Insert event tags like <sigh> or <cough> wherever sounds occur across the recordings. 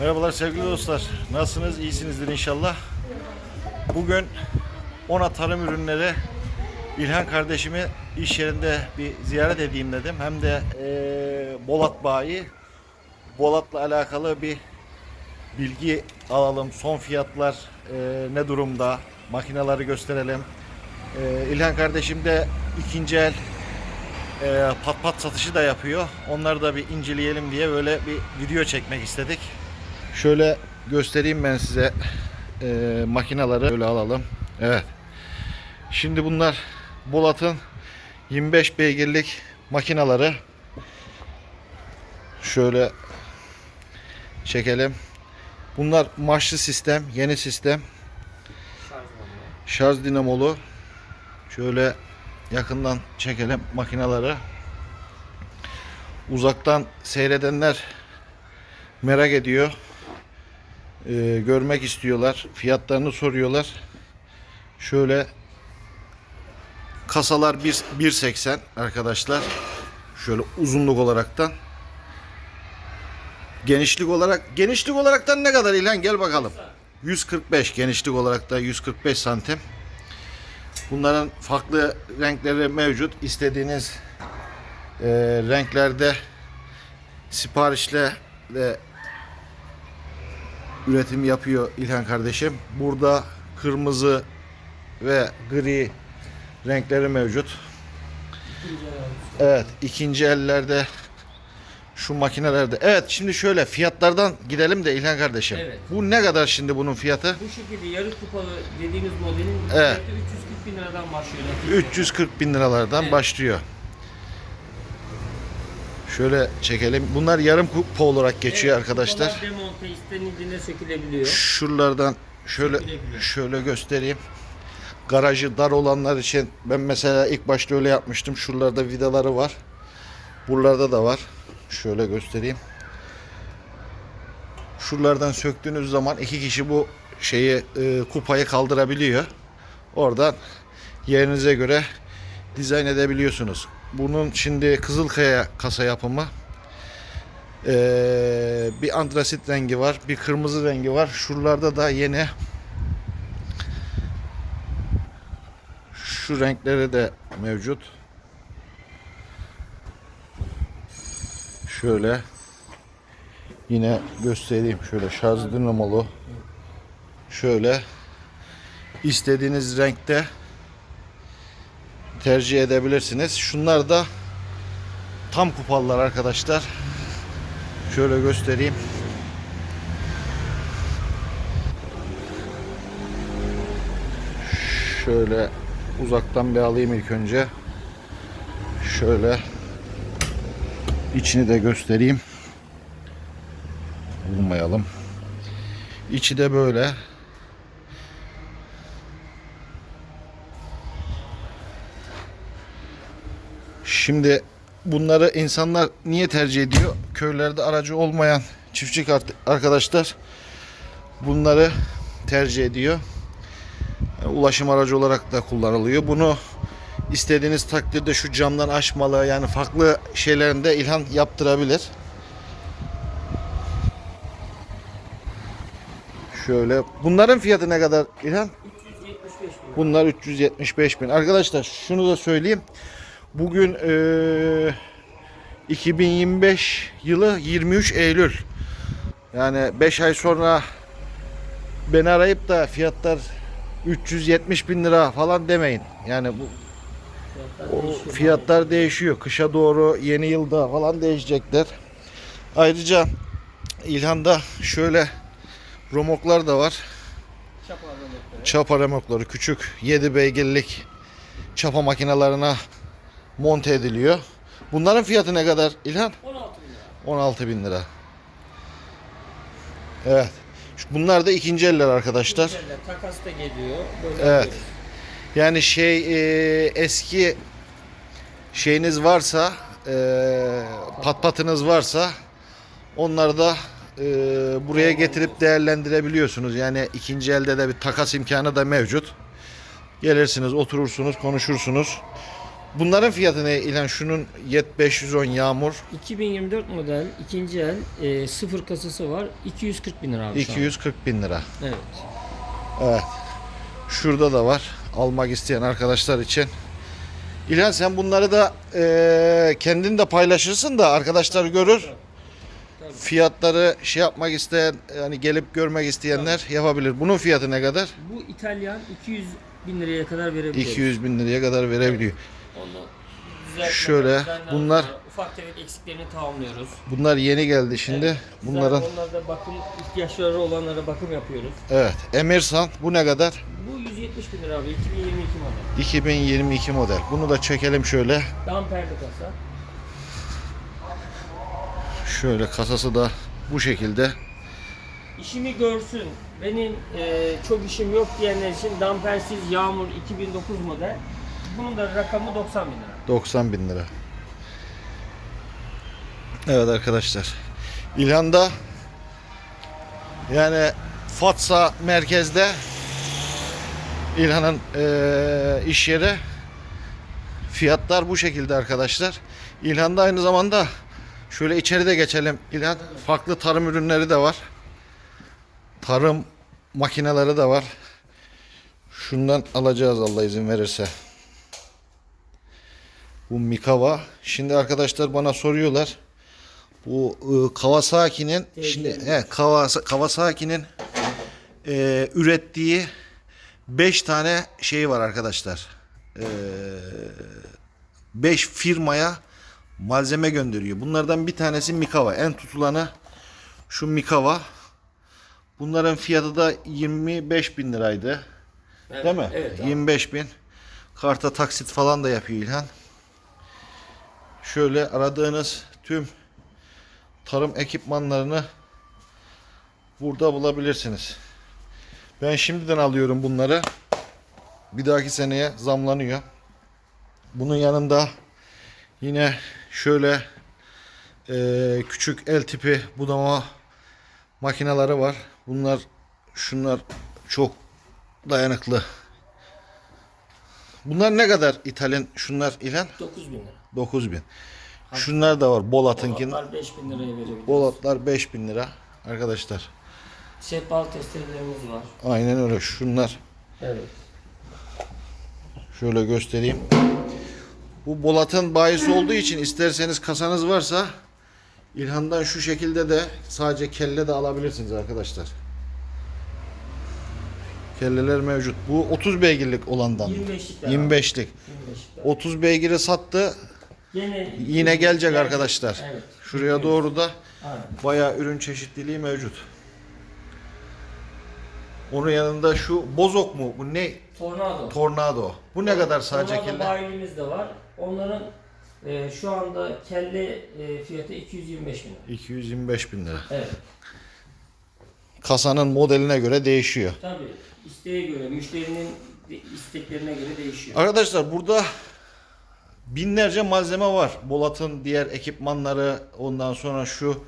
Merhabalar sevgili dostlar. Nasılsınız? İyisinizdir inşallah. Bugün Ona Tarım Ürünleri İlhan kardeşimi iş yerinde bir ziyaret edeyim dedim. Hem de eee, Bolat Bayi Bolat'la alakalı bir bilgi alalım. Son fiyatlar eee, ne durumda? Makineleri gösterelim. Eee, İlhan kardeşim de ikinci el eee, pat pat satışı da yapıyor. Onları da bir inceleyelim diye böyle bir video çekmek istedik. Şöyle göstereyim ben size eee makinaları böyle alalım. Evet. Şimdi bunlar Bolat'ın 25 beygirlik makinaları. Şöyle çekelim. Bunlar marşlı sistem, yeni sistem. Şarj dinamolu. Şöyle yakından çekelim makinaları. Uzaktan seyredenler merak ediyor. Ee, görmek istiyorlar. Fiyatlarını soruyorlar. Şöyle kasalar bir- 1.80 arkadaşlar. Şöyle uzunluk olaraktan. Genişlik olarak genişlik olaraktan ne kadar İlhan gel bakalım. 145 genişlik olarak da 145 santim. Bunların farklı renkleri mevcut. İstediğiniz e, renklerde siparişle de üretim yapıyor İlhan kardeşim. Burada kırmızı ve gri renkleri mevcut. Evet, ikinci ellerde şu makinelerde. Evet, şimdi şöyle fiyatlardan gidelim de İlhan kardeşim. Evet. Bu ne kadar şimdi bunun fiyatı? Bu şekilde yarı kupalı dediğimiz modelin Evet. fiyatı 340 bin liradan başlıyor. 340 bin liralardan Evet. başlıyor. Şöyle çekelim. Bunlar yarım kupa olarak geçiyor Evet, arkadaşlar. demonte istenildiğinde sökülebiliyor. Şuralardan şöyle Sökülebiliyor. şöyle göstereyim. Garajı dar olanlar için ben mesela ilk başta öyle yapmıştım. Şuralarda vidaları var. Buralarda da var. Şöyle göstereyim. Şuralardan söktüğünüz zaman iki kişi bu şeyi e, kupayı kaldırabiliyor. Oradan yerinize göre dizayn edebiliyorsunuz. Bunun şimdi Kızılkaya kasa yapımı. Ee, bir antrasit rengi var, bir kırmızı rengi var. Şuralarda da yine şu renkleri de mevcut. Şöyle yine göstereyim. Şöyle şarj dinamolu. Şöyle istediğiniz renkte tercih edebilirsiniz. Şunlar da tam kupalılar arkadaşlar. Şöyle göstereyim. Şöyle uzaktan bir alayım ilk önce. Şöyle içini de göstereyim. Vurmayalım. İçi de böyle. Şimdi bunları insanlar niye tercih ediyor? Köylerde aracı olmayan çiftçi kart- arkadaşlar bunları tercih ediyor. Ulaşım aracı olarak da kullanılıyor. Bunu istediğiniz takdirde şu camdan açmalı yani farklı şeylerinde İlhan yaptırabilir. Şöyle bunların fiyatı ne kadar İlhan? 375 bin. Bunlar 375 bin. Arkadaşlar şunu da söyleyeyim. Bugün eee 2025 yılı 23 Eylül. Yani 5 ay sonra beni arayıp da fiyatlar 370 bin lira falan demeyin. Yani bu Fiyatlar o değişiyor. fiyatlar değişiyor. Kışa doğru yeni yılda falan değişecekler. Ayrıca İlhan'da şöyle romoklar da var. Çapa aralıkları. çapa remokları küçük 7 beygirlik çapa makinelerine monte ediliyor. Bunların fiyatı ne kadar İlhan? 16 bin lira. 16 bin lira. Evet. Bunlar da ikinci eller arkadaşlar. Üzerinde takas da geliyor. Böyle Evet. alıyoruz. Yani şey e, eski şeyiniz varsa e, pat patınız varsa onları da e, buraya getirip değerlendirebiliyorsunuz. Yani ikinci elde de bir takas imkanı da mevcut. Gelirsiniz, oturursunuz, konuşursunuz. Bunların fiyatı ne İlhan? Şunun Yet 510 Yağmur 2024 model ikinci el e, sıfır kasası var. 240 bin lira abi şu an. 240 bin lira. Evet. Evet. Şurada da var. Almak isteyen arkadaşlar için. İlhan sen bunları da eee kendin de paylaşırsın da arkadaşlar görür. Fiyatları şey yapmak isteyen yani gelip görmek isteyenler yapabilir. Bunun fiyatı ne kadar? Bu İtalyan 200 bin liraya kadar verebiliyoruz. 200 bin liraya kadar verebiliyor. Onu düzeltme, Şöyle, düzenler bunlar- ufak tefek eksiklerini tamamlıyoruz. Bunlar yeni geldi şimdi. Bunların Onlarda bakım ihtiyaçları olanlara bakım yapıyoruz. evet Emirsan bu ne kadar? Bu 170 bin lira abi 2022 model. 2022 model. Bunu da çekelim şöyle. Damperli kasa. Şöyle kasası da bu şekilde. İşimi görsün. Benim e, çok işim yok diyenler için dampersiz Yağmur 2009 model. Bunun da rakamı 90 bin lira. 90 bin lira. Evet arkadaşlar. İlhan'da yani Fatsa merkezde İlhan'ın eee, iş yeri fiyatlar bu şekilde arkadaşlar. İlhan'da aynı zamanda şöyle içeride geçelim. İlhan farklı tarım ürünleri de var. Tarım makineleri de var. Şundan alacağız Allah izin verirse. Bu Mikawa. Şimdi arkadaşlar bana soruyorlar. Bu ıı, Kawasaki'nin şimdi he, Kawasa- Kawasaki'nin e, ürettiği 5 tane şey var arkadaşlar. 5 firmaya malzeme gönderiyor. Bunlardan bir tanesi Mikawa. En tutulanı şu Mikawa. Bunların fiyatı da 25 bin liraydı. Evet, Değil mi? Evet. abi. 25 bin. Karta taksit falan da yapıyor İlhan. Şöyle aradığınız tüm tarım ekipmanlarını burada bulabilirsiniz. Ben şimdiden alıyorum bunları. Bir dahaki seneye zamlanıyor. Bunun yanında yine şöyle eee, küçük el tipi budama makineleri var. Bunlar şunlar çok dayanıklı. Bunlar ne kadar İtalyan? Şunlar İlhan? 9 bin lira. 9000. Şunlar da var. Bolat'ınkin. Polatlar 5 bin liraya verebiliriz. Bolatlar 5000 lira. Arkadaşlar. Sehpa testerelerimiz var. Aynen öyle. Şunlar. Evet. Şöyle göstereyim. Bu Bolat'ın bayisi olduğu için isterseniz kasanız varsa İlhan'dan şu şekilde de sadece kelle de alabilirsiniz arkadaşlar. Kelleler mevcut. Bu 30 beygirlik olandan. 25'lik. 25'lik. 25'lik. 30 beygiri sattı. Yine, Yine gelecek arkadaşlar. Evet. Şuraya doğru da Aynen. bayağı ürün çeşitliliği mevcut. Onun yanında şu bozok mu? Bu ne? Tornado. Tornado. Bu ne kadar sadece Tornado kelle? bayimiz de var. Onların e, şu anda kelle e, fiyatı 225 bin lira. 225 bin lira. Evet. Kasanın modeline göre değişiyor. Tabii isteğe göre, müşterinin isteklerine göre değişiyor. Arkadaşlar burada binlerce malzeme var. Bolat'ın diğer ekipmanları ondan sonra şu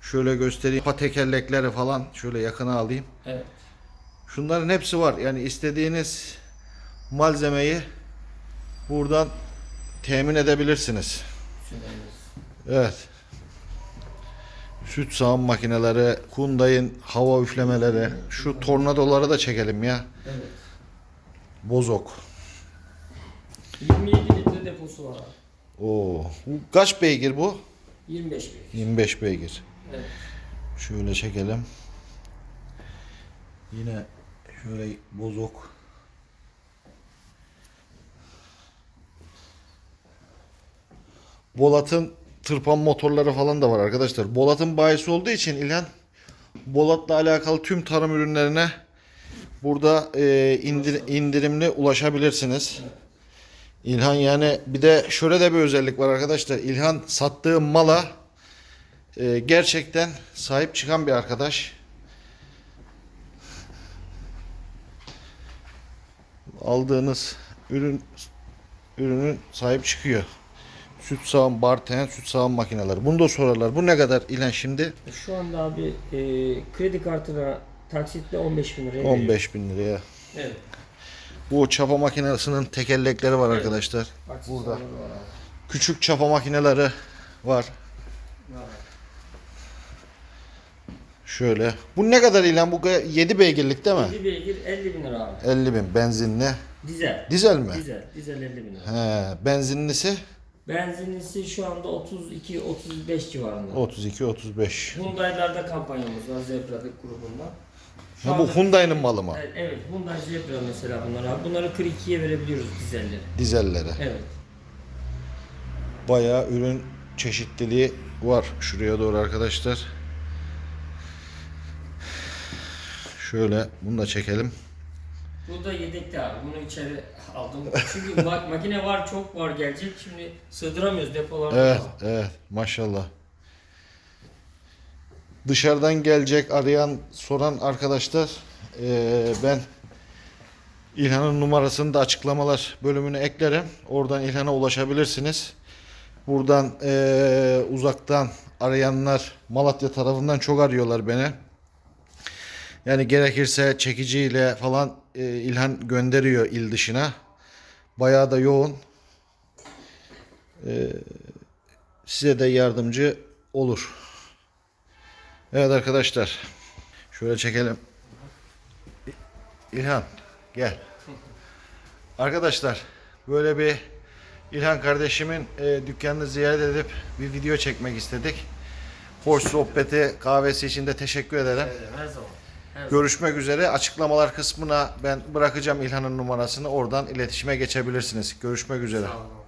şöyle göstereyim. Pa tekerlekleri falan şöyle yakına alayım. Evet. Şunların hepsi var. Yani istediğiniz malzemeyi buradan temin edebilirsiniz. Evet. Süt sağım makineleri, Hyundai'nin hava üflemeleri, şu tornadoları da çekelim ya. Evet. Bozok. 27 litre deposu var. Oo. Kaç beygir bu? 25 bin. 25 beygir. Evet. Şöyle çekelim. Yine şöyle bozok. Bolat'ın tırpan motorları falan da var arkadaşlar. Bolat'ın bayisi olduğu için İlhan Bolat'la alakalı tüm tarım ürünlerine burada e, indir- indirimli ulaşabilirsiniz. İlhan yani bir de şöyle de bir özellik var arkadaşlar. İlhan sattığı mala e, gerçekten sahip çıkan bir arkadaş. Aldığınız ürün ürünün sahip çıkıyor. Süt sağım, barten, süt sağım makineleri. Bunu da sorarlar. Bu ne kadar İlhan şimdi? Şu anda abi e, kredi kartına taksitle 15 bin liraya veriyor. 15 bin liraya. Evet. Bu çapa makinesinin tekerlekleri var arkadaşlar. Var abi. Küçük çapa makineleri var. Şöyle. Bu ne kadar ilan? Bu 7 beygirlik değil mi? 7 beygir 50 bin lira abi. 50 bin benzinli. Dizel. Dizel mi? Dizel. Dizel 50 bin lira. He, benzinlisi Benzinlisi şu anda 32-35 civarında. 32 35. Hyundai'larda kampanyamız var Zebra'dık grubunda. Şu Ha, bu Hyundai'nin malı mı? Evet, evet Hyundai Zebra mesela bunlar abi. Bunları 42'ye verebiliyoruz dizelleri. Dizelleri. Evet. Bayağı ürün çeşitliliği var. Şuraya doğru arkadaşlar. Şöyle bunu da çekelim. Bu da yedekli abi. Bunu içeri aldım. Çünkü ma- <laughs> makine var çok var gelecek. Şimdi sığdıramıyoruz depolarda. Evet, evet. Maşallah. Dışarıdan gelecek, arayan, soran arkadaşlar eee, ben İlhan'ın numarasını da açıklamalar bölümüne eklerim. Oradan İlhan'a ulaşabilirsiniz. Buradan eee, uzaktan arayanlar Malatya tarafından çok arıyorlar beni. Yani gerekirse çekiciyle falan eee, İlhan gönderiyor il dışına. Bayağı da yoğun. size de yardımcı olur. Evet arkadaşlar. Şöyle çekelim. İlhan gel. Arkadaşlar böyle bir İlhan kardeşimin e, dükkanını ziyaret edip bir video çekmek istedik. Hoş sohbeti kahvesi için de teşekkür ederim. Evet, her zaman. Her zaman. Görüşmek üzere. Açıklamalar kısmına ben bırakacağım İlhan'ın numarasını. Oradan iletişime geçebilirsiniz. Görüşmek üzere. Sağ olun.